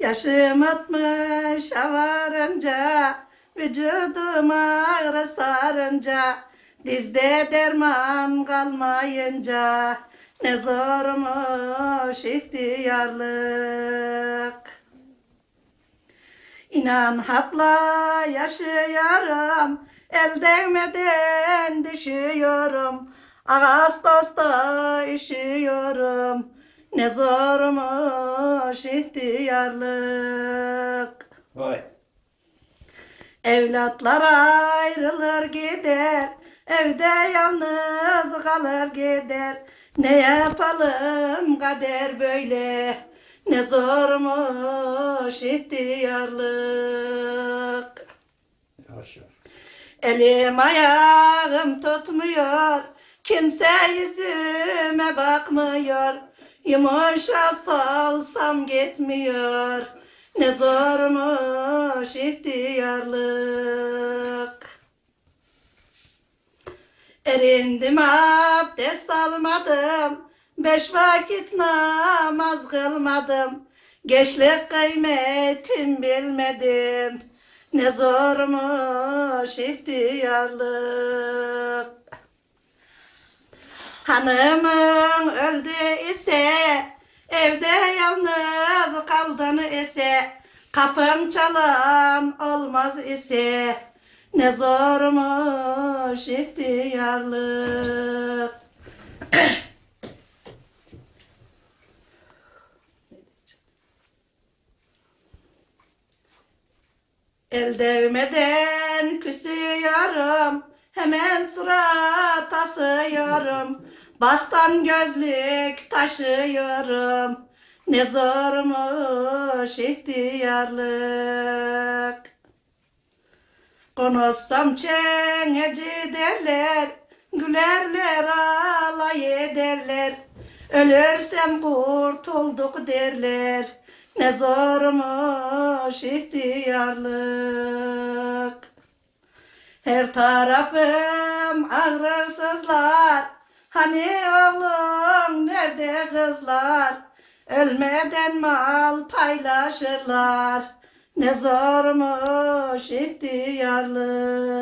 Yaşım atmış avarınca, vücudum ağrı sarınca, dizde derman kalmayınca, ne zormuş ihtiyarlık. İnan hapla yaşıyorum, el değmeden düşüyorum, Ağustos'ta üşüyorum, ne zormuş ihtiyarlık. Vay. Evlatlar ayrılır gider, evde yalnız kalır gider. Ne yapalım kader böyle, ne zormuş ihtiyarlık. Yavaş. Elim ayağım tutmuyor, kimse yüzüme bakmıyor. Yumuşa salsam gitmiyor, ne zormuş ihtiyarlık. Erindim abdest almadım, beş vakit namaz kılmadım. Gençlik kıymetim bilmedim, ne zormuş ihtiyarlık. Hanımın öldü ise, evde yalnız kaldın ise, kapım çalan olmaz ise, ne zormuş ihtiyarlık. El değmeden küsüyorum, hemen surat asıyorum. Bastan gözlük taşıyorum, ne zormuş ihtiyarlık. Konuşsam çengeci derler, gülerler alay ederler. Ölürsem kurtulduk derler, ne zormuş ihtiyarlık. Her tarafım ağrırsızlar, hani oğlum nerede kızlar? Ölmeden mal paylaşırlar, ne zormuş ihtiyarlık.